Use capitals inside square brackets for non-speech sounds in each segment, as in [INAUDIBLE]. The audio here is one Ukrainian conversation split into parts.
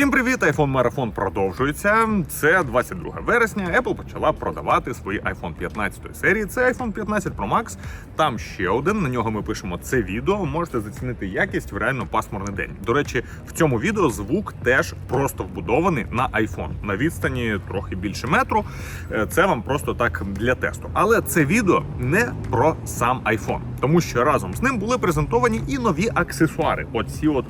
Всім привіт! iPhone марафон продовжується. Це 22 вересня. Apple почала продавати свої iPhone 15 серії. Це iPhone 15 Pro Max. Там ще один. На нього ми пишемо це відео. Можете зацінити якість в реально пасмурний день. До речі, в цьому відео звук теж просто вбудований на iPhone на відстані трохи більше метру. Е, Це вам просто так для тесту. Але це відео не про сам iPhone, тому що разом з ним були презентовані і нові аксесуари. Оці от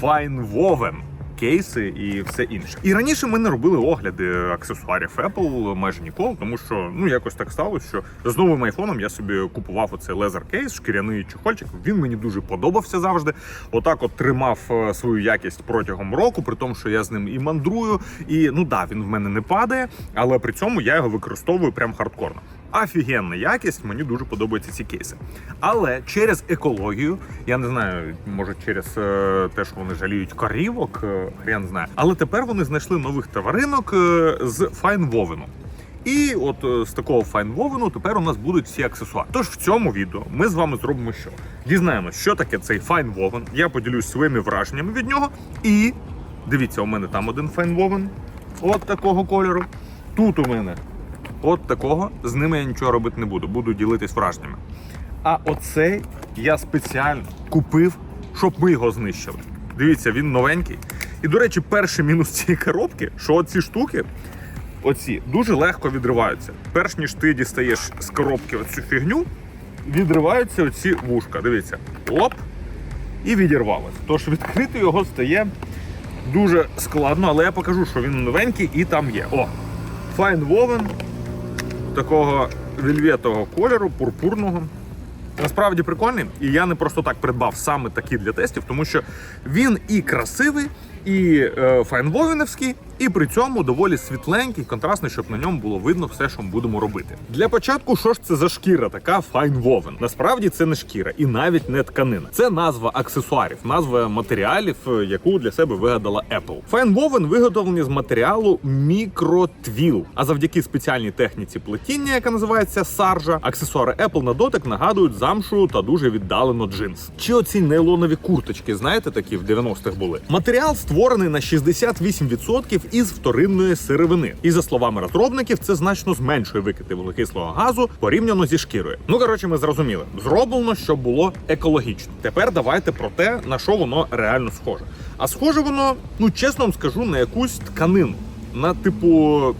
Fine Woven кейси і все інше. І раніше ми не робили огляди аксесуарів Apple майже ніколи, тому що ну якось так сталося, що з новим айфоном я собі купував оцей лезер кейс, шкіряний чехольчик. Він мені дуже подобався завжди. Отак, от тримав е, свою якість протягом року, при тому, що я з ним і мандрую. І ну да, він в мене не падає, але при цьому я його використовую прям хардкорно. Офігенна якість, мені дуже подобаються ці кейси. Але через екологію, я не знаю, може через е, те, що вони жаліють корівок, е, хрен знає. Але тепер вони знайшли нових тваринок е, з файнвовену. І от з такого файнвовену тепер у нас будуть всі аксесуари. Тож в цьому відео ми з вами зробимо що? Дізнаємося, що таке цей файнвовен. Я поділюсь своїми враженнями від нього. І дивіться, у мене там один файнвовен, от такого кольору. Тут у мене От такого з ними я нічого робити не буду, буду ділитись враженнями. А оцей я спеціально купив, щоб ми його знищили. Дивіться, він новенький. І, до речі, перший мінус цієї коробки, що оці штуки, оці, дуже легко відриваються. Перш ніж ти дістаєш з коробки оцю фігню, відриваються оці вушка. Дивіться, оп, і відірвалось. Тож відкрити його стає дуже складно, але я покажу, що він новенький і там є. О! Fine Woven такого вельветового кольору, пурпурного. Насправді прикольний, і я не просто так придбав саме такі для тестів, тому що він і красивий, і е, файнвовенівський, і при цьому доволі світленький, контрастний, щоб на ньому було видно все, що ми будемо робити. Для початку, що ж це за шкіра, така файнвовен? Насправді це не шкіра і навіть не тканина. Це назва аксесуарів, назва матеріалів, е, яку для себе вигадала Apple. Файнвовен виготовлені з матеріалу мікротвіл. А завдяки спеціальній техніці плетіння, яка називається саржа, аксесуари Apple на дотик нагадують замшу та дуже віддалено джинс. Чи оці нейлонові курточки, знаєте, такі в 90-х були. Матеріал створений на 68% із вторинної сировини. І за словами розробників, це значно зменшує викиди вуглекислого газу порівняно зі шкірою. Ну коротше, ми зрозуміли, зроблено, щоб було екологічно. Тепер давайте про те, на що воно реально схоже. А схоже воно, ну чесно вам скажу, на якусь тканину, на типу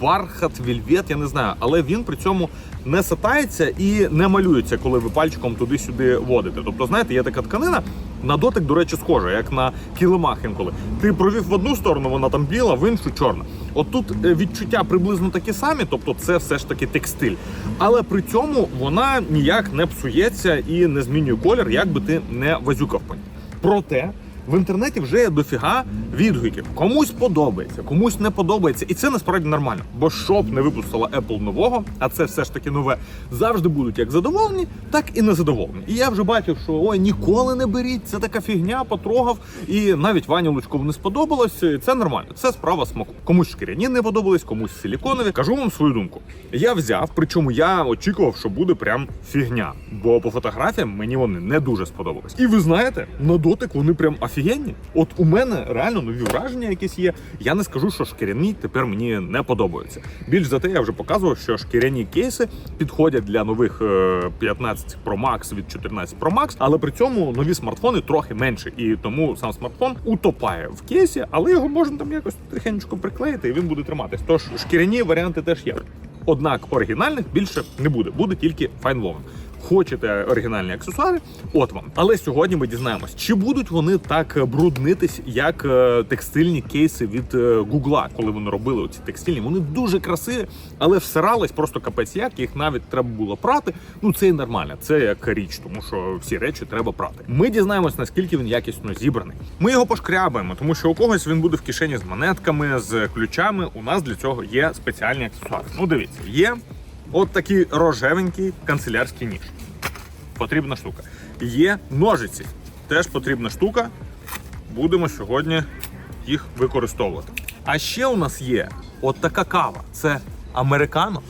бархат, вільвет, я не знаю, але він при цьому не сатається і не малюється, коли ви пальчиком туди-сюди водите. Тобто, знаєте, є така тканина. На дотик, до речі, схожа, як на килимах інколи. Ти провів в одну сторону, вона там біла, в іншу чорна. От тут е, відчуття приблизно такі самі, тобто це все ж таки текстиль. Але при цьому вона ніяк не псується і не змінює колір, як би ти не вазюкав по. Проте в інтернеті вже є дофіга відгуків. Комусь подобається, комусь не подобається, і це насправді нормально. Бо що б не випустила Apple нового, а це все ж таки нове, завжди будуть як задоволені, так і незадоволені. І я вже бачив, що ой, ніколи не беріть, це така фігня, потрогав. І навіть Вані Лучкову не сподобалось. Це нормально, це справа смаку. Комусь шкіряні не подобались, комусь силіконові. Кажу вам свою думку. Я взяв, причому я очікував, що буде прям фігня. Бо по фотографіям мені вони не дуже сподобались. І ви знаєте, на дотик вони прям офігенні. От у мене реально нові враження якісь є. Я не скажу, що шкіряні тепер мені не подобаються. Більш за те, я вже показував, що шкіряні кейси підходять для нових е, 15 Pro Max від 14 Pro Max, але при цьому нові смартфони трохи менше, і тому сам смартфон утопає в кейсі, але його можна там якось тихенько приклеїти, і він буде триматись. Тож шкіряні варіанти теж є. Однак оригінальних більше не буде, буде тільки FineWoven. Хочете оригінальні аксесуари? От вам. Але сьогодні ми дізнаємось, чи будуть вони так бруднитись, як е, текстильні кейси від е, Гугла, коли вони робили оці текстильні. Вони дуже красиві, але всирались просто капець як, їх навіть треба було прати. Ну це і нормально, це як річ, тому що всі речі треба прати. Ми дізнаємось, наскільки він якісно зібраний. Ми його пошкрябаємо, тому що у когось він буде в кишені з монетками, з ключами. У нас для цього є спеціальні аксесуари. Ну, дивіться, є от такий рожевенький канцелярський ніж. Потрібна штука. Є ножиці. Теж потрібна штука. Будемо сьогодні їх використовувати. А ще у нас є от така кава. Це американо.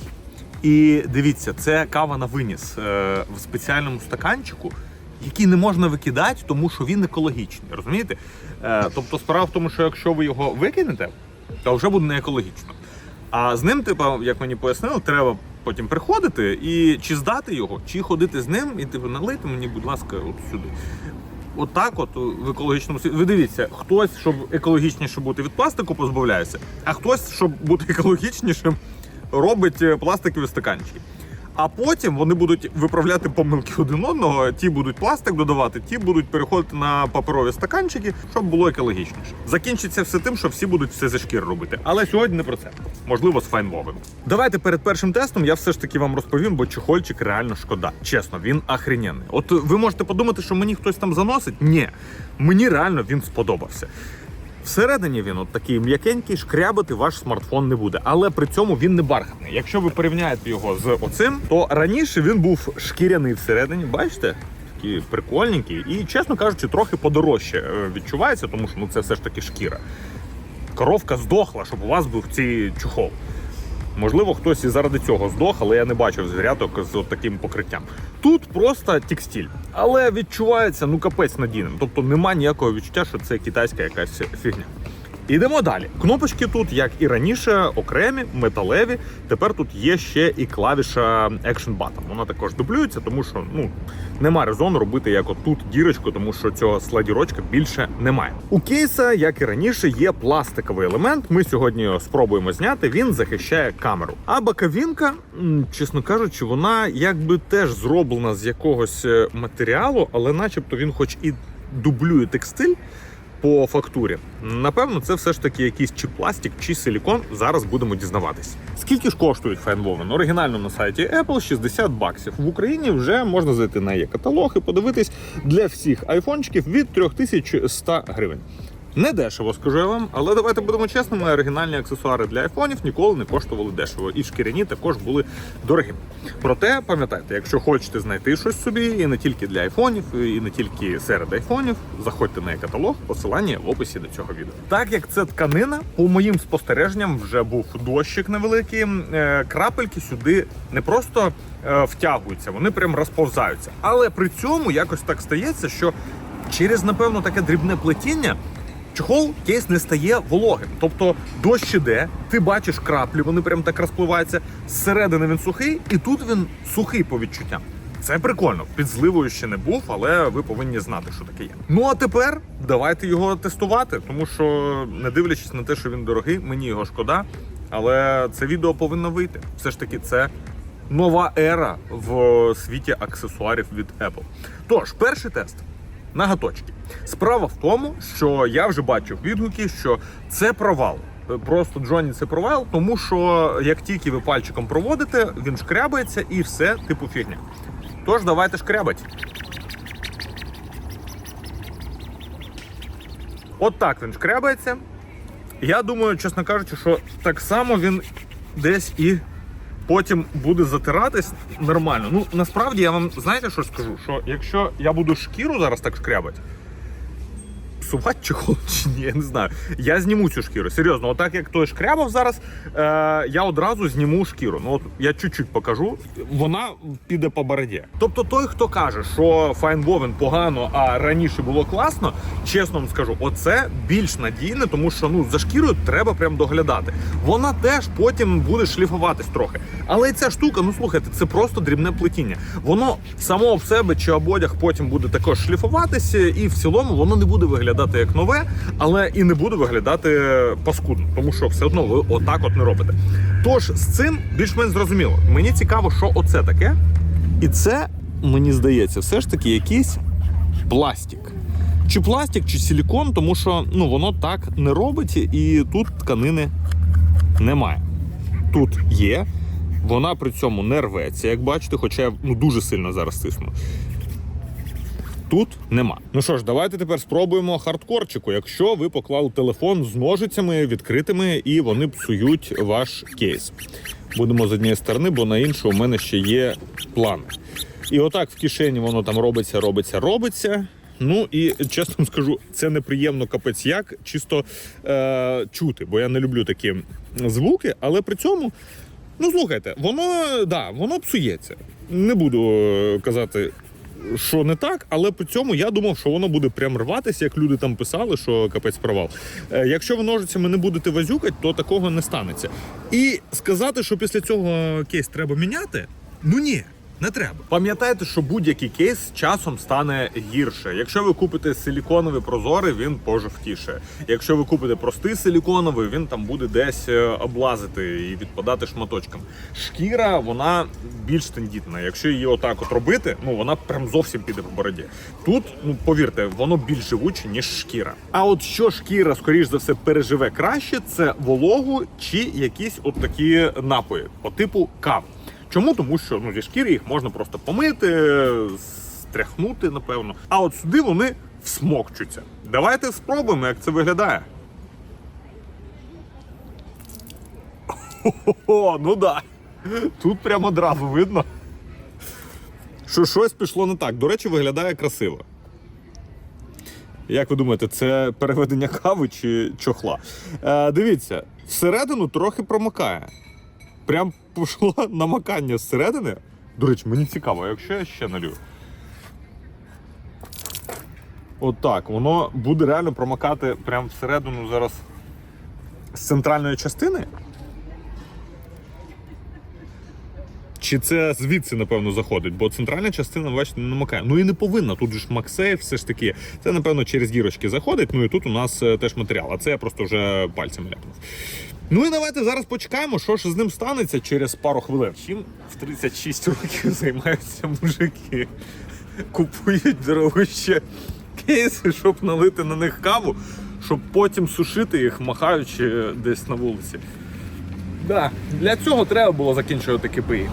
І дивіться, це кава на виніс е, в спеціальному стаканчику, який не можна викидати, тому що він екологічний. Розумієте? Е, тобто, справа в тому, що якщо ви його викинете, то вже буде не екологічно. А з ним, типу, як мені пояснили, треба потім приходити і чи здати його, чи ходити з ним, і типу налити мені, будь ласка, от сюди. Отак, от в екологічному світі. Ви дивіться, хтось, щоб екологічніше бути від пластику, позбавляється, а хтось, щоб бути екологічнішим, робить е, пластикові стаканчики. А потім вони будуть виправляти помилки один одного. Ті будуть пластик додавати, ті будуть переходити на паперові стаканчики, щоб було екологічніше. Закінчиться все тим, що всі будуть все зі шкіри робити. Але сьогодні не про це. Можливо, з файнвовим. Давайте перед першим тестом я все ж таки вам розповім, бо чехольчик реально шкода. Чесно, він охрененний. От ви можете подумати, що мені хтось там заносить. Ні, мені реально він сподобався. Всередині він от такий м'якенький, шкрябати ваш смартфон не буде, але при цьому він не бархатний. Якщо ви порівняєте його з оцим, то раніше він був шкіряний всередині, бачите? Такий прикольненький і, чесно кажучи, трохи подорожче е, відчувається, тому що ну це все ж таки шкіра. Коровка здохла, щоб у вас був цей чохол. Можливо, хтось і заради цього здох, але я не бачив звіряток з от таким покриттям. Тут просто текстиль, але відчувається ну капець надійним. Тобто нема ніякого відчуття, що це китайська якась фігня. Ідемо далі. Кнопочки тут, як і раніше, окремі, металеві. Тепер тут є ще і клавіша Action Button. Вона також дублюється, тому що ну нема резону робити як отут дірочку, тому що цього сладірочка більше немає. У кейса, як і раніше, є пластиковий елемент. Ми сьогодні спробуємо зняти. Він захищає камеру. А боковінка, м, чесно кажучи, вона якби теж зроблена з якогось е, матеріалу, але начебто він, хоч і дублює текстиль по фактурі. Напевно, це все ж таки якийсь чи пластик, чи силікон. Зараз будемо дізнаватись. Скільки ж коштують файнвовен? Оригінально на сайті Apple 60 баксів. В Україні вже можна зайти на є каталог і подивитись для всіх айфончиків від 3100 гривень. Не дешево, скажу я вам, але давайте будемо чесними. Оригінальні аксесуари для айфонів ніколи не коштували дешево, і шкіряні також були дорогі. Проте пам'ятайте, якщо хочете знайти щось собі, і не тільки для айфонів, і не тільки серед айфонів, заходьте на каталог, посилання в описі до цього відео. Так як це тканина, по моїм спостереженням вже був дощик невеликий. е, Крапельки сюди не просто е, втягуються, вони прям розповзаються. Але при цьому якось так стається, що через напевно таке дрібне плетіння. Чохол кейс не стає вологим. Тобто дощ іде, ти бачиш краплі, вони прям так розпливаються. Зсередини він сухий, і тут він сухий по відчуттям. Це прикольно. Під зливою ще не був, але ви повинні знати, що таке є. Ну а тепер давайте його тестувати, тому що, не дивлячись на те, що він дорогий, мені його шкода. Але це відео повинно вийти. Все ж таки, це нова ера в світі аксесуарів від Apple. Тож, перший тест. Наготочки. Справа в тому, що я вже бачив відгуки, що це провал. Е, Просто Джоні це провал, тому що як тільки ви пальчиком проводите, він шкрябається і все типу фігня. Тож давайте шкрябать. От так він шкрябається. Я думаю, чесно кажучи, що так само він десь і потім буде затиратись нормально. Ну насправді я вам знаєте, що скажу? Що якщо я буду шкіру зараз так шкрябати, псувати чехол чи ні, я не знаю. Я зніму цю шкіру. Серйозно, отак як той шкрябав зараз, е, я одразу зніму шкіру. Ну от я чуть-чуть покажу, вона піде по бороді. Тобто, той, хто каже, що файнвовен погано, а раніше було класно, чесно вам скажу, оце більш надійне, тому що ну за шкірою треба прям доглядати. Вона теж потім буде шліфуватись трохи. Але ця штука, ну слухайте, це просто дрібне плетіння. Воно само в себе чи об одяг потім буде також шліфуватися, і в цілому воно не буде виглядати як нове, але і не буде виглядати паскудно, тому що все одно ви отак от не робите. Тож з цим більш-менш зрозуміло. Мені цікаво, що оце таке. І це, мені здається, все ж таки якийсь пластик. Чи пластик, чи силікон, тому що ну, воно так не робить, і тут тканини немає. Тут є, вона при цьому не рветься, як бачите, хоча я ну, дуже сильно зараз тисну. Тут нема. Ну що ж, давайте тепер спробуємо хардкорчику. Якщо ви поклали телефон з ножицями відкритими і вони псують ваш кейс. Будемо з однієї сторони, бо на іншу у мене ще є плани. І отак в кишені воно там робиться, робиться, робиться. Ну і чесно вам скажу, це неприємно капець як, чисто е, чути, бо я не люблю такі звуки, але при цьому, ну слухайте, воно да, воно псується. Не буду е, казати що не так, але при цьому я думав, що воно буде прям рватися, як люди там писали, що капець провал. Е, Якщо ви ножицями не будете вазюкати, то такого не станеться. І сказати, що після цього кейс треба міняти, ну ні. Не треба. Пам'ятайте, що будь-який кейс часом стане гірше. Якщо ви купите силіконовий прозорий, він пожовтіше. Якщо ви купите простий силіконовий, він там буде десь е, облазити і відпадати шматочком. Шкіра вона більш тендітна. Якщо її отак от робити, ну вона прям зовсім піде по бороді. Тут, ну повірте, воно більш живуче, ніж шкіра. А от що шкіра, скоріш за все, переживе краще, це вологу чи якісь от такі напої по типу кав. Чому? Тому що ну, зі шкіри їх можна просто помити, стряхнути, напевно. А от сюди вони всмокчуться. Давайте спробуємо, як це виглядає. О, ну да. Тут прямо одразу видно, що щось пішло не так. До речі, виглядає красиво. Як ви думаєте, це переведення кави чи чохла? Е, дивіться, всередину трохи промокає. Прям пішло намакання зсередини. До речі, мені цікаво, якщо я ще налю. От воно буде реально промокати прямо всередину зараз з центральної частини. Чи це звідси, напевно, заходить? Бо центральна частина, бачите, не намакає. Ну і не повинна. Тут же ж Максейф, все ж таки. Це, напевно, через дірочки заходить. Ну і тут у нас е, теж матеріал. А це я просто вже пальцем ляпнув. Ну і давайте зараз почекаємо, що ж з ним станеться через пару хвилин. Чим в 36 років займаються мужики. Купують дорогуще кейси, щоб налити на них каву, щоб потім сушити їх, махаючи десь на вулиці. Да, для цього треба було закінчувати КПІ.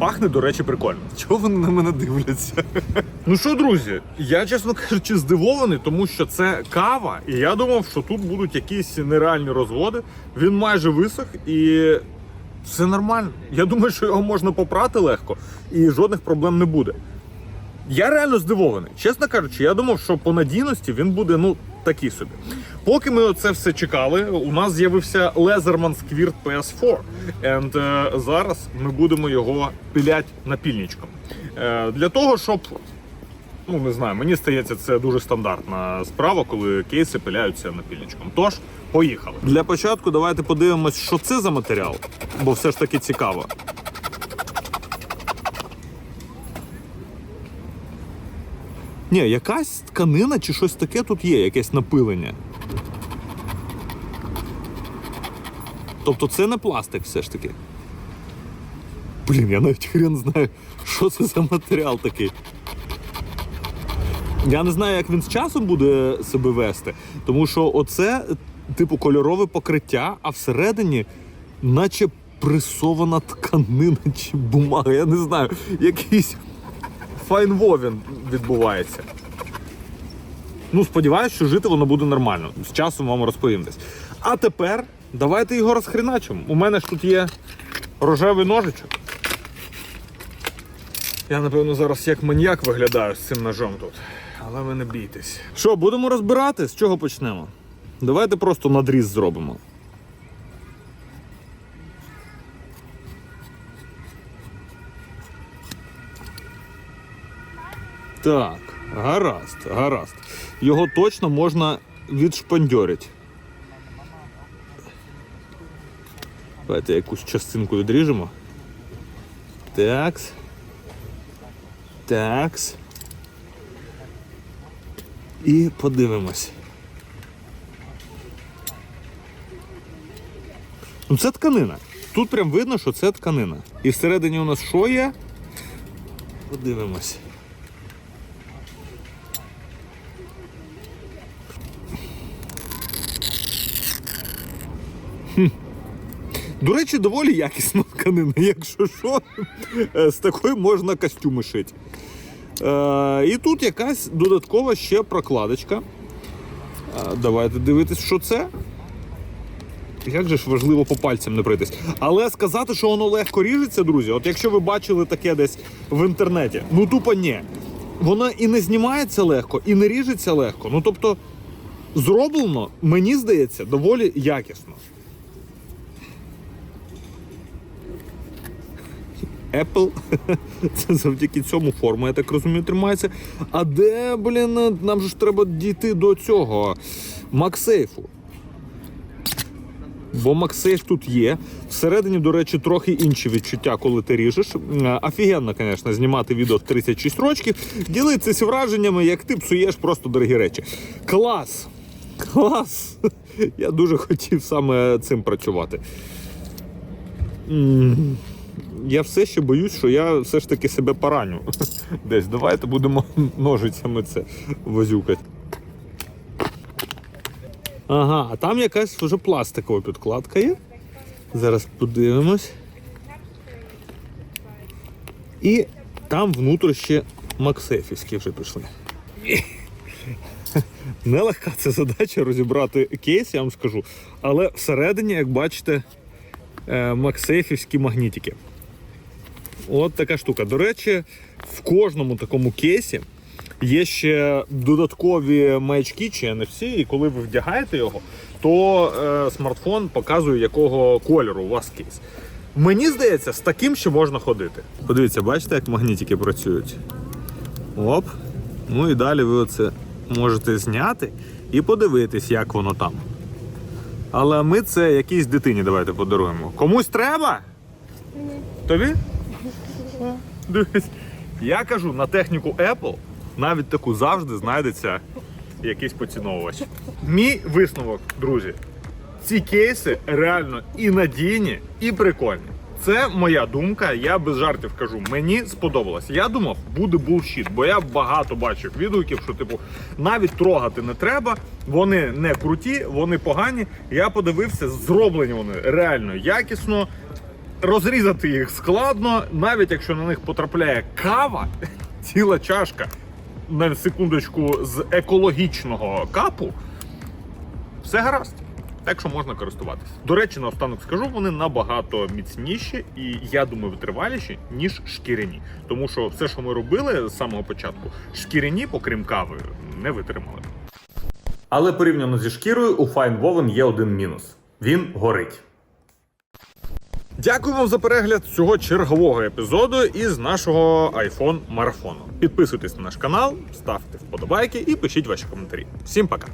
Пахне, до речі, прикольно. Чого вони на мене дивляться? Ну що, друзі, я, чесно кажучи, здивований, тому що це кава, і я думав, що тут будуть якісь нереальні розводи. Він майже висох і все нормально. Я думаю, що його можна попрати легко і жодних проблем не буде. Я реально здивований. Чесно кажучи, я думав, що по надійності він буде ну такий собі. Поки ми це все чекали, у нас з'явився Leatherman Squirt PS4. And е, зараз ми будемо його піляти напільничком. Е, для того, щоб. Ну, не знаю, мені здається, це дуже стандартна справа, коли кейси пиляються напільничком. Тож, поїхали. Для початку давайте подивимось, що це за матеріал, бо все ж таки цікаво. Ні, якась тканина чи щось таке тут є, якесь напилення. Тобто це не пластик все ж таки. Блін, я навіть хрен знаю, що це за матеріал такий. Я не знаю, як він з часом буде себе вести, тому що оце, типу, кольорове покриття, а всередині, наче пресована тканина чи бумага, я не знаю, якийсь файнвовін відбувається. Ну, сподіваюся, що жити воно буде нормально. З часом вам розповім десь. А тепер давайте його розхреначимо. У мене ж тут є рожевий ножичок. Я, напевно, зараз як маніяк виглядаю з цим ножом тут. Але ви не бійтесь. Що, будемо розбирати? З чого почнемо? Давайте просто надріз зробимо. Так, гаразд, гаразд. Його точно можна відшпандьорити. Давайте якусь частинку відріжемо. Такс. Такс. І подивимось. Ну це тканина. Тут прям видно, що це тканина. І всередині у нас що є? Подивимось. До речі, доволі якісна тканина, [LAUGHS] якщо що, Е, з такою можна костюми шити. Е, і тут якась додаткова ще прокладочка. Е, давайте дивитись, що це. Як же ж важливо по пальцям не прийтись. Але сказати, що воно легко ріжеться, друзі, от якщо ви бачили таке десь в інтернеті, ну тупо ні. Воно і не знімається легко, і не ріжеться легко. Ну тобто, зроблено, мені здається, доволі якісно. Apple. [LAUGHS] Це завдяки цьому форма, я так розумію, тримається. А де, блін, нам же ж треба дійти до цього MagSafe. Бо MagSafe тут є. Всередині, до речі, трохи інші відчуття, коли ти ріжеш. Офігенно, звісно, знімати відео в 36 років, ділитися враженнями, як ти псуєш просто дорогі речі. Клас! Клас! [LAUGHS] Я дуже хотів саме цим працювати. Я все ще боюсь, що я все ж таки себе пораню. [LAUGHS] Десь давайте будемо [LAUGHS] ножицями це возюкати. Ага, а там якась вже пластикова підкладка є. Зараз подивимось. І там внутрі ще максефівські вже пішли. [LAUGHS] Нелегка це задача розібрати кейс, я вам скажу. Але всередині, як бачите, е, максейфівські магнітики. От така штука. До речі, в кожному такому кейсі є ще додаткові маячки чи NFC, і коли ви вдягаєте його, то е, смартфон показує, якого кольору у вас кейс. Мені здається, з таким ще можна ходити. Подивіться, бачите, як магнітики працюють. Оп. Ну і далі ви оце можете зняти і подивитись, як воно там. Але ми це якійсь дитині давайте подаруємо. Комусь треба? Тобі? Дивись. Я кажу, на техніку Apple навіть таку завжди знайдеться якийсь поціновувач. Мій висновок, друзі. Ці кейси реально і надійні, і прикольні. Це моя думка. Я без жартів кажу. Мені сподобалось. Я думав, буде булшіт, бо я багато бачив відгуків, що типу навіть трогати не треба. Вони не круті, вони погані. Я подивився, зроблені вони реально якісно. Розрізати їх складно, навіть якщо на них потрапляє кава, [LAUGHS] ціла чашка на секундочку з екологічного капу, все гаразд. Так що можна користуватися. До речі, наостанок скажу, вони набагато міцніші і я думаю, витриваліші, ніж шкіряні. Тому що все, що ми робили з самого початку, шкіряні, окрім кави, не витримали. Але порівняно зі шкірою, у Fine Woven є один мінус: він горить. Дякую вам за перегляд цього чергового епізоду із нашого iPhone марафону. Підписуйтесь на наш канал, ставте вподобайки і пишіть ваші коментарі. Всім пока!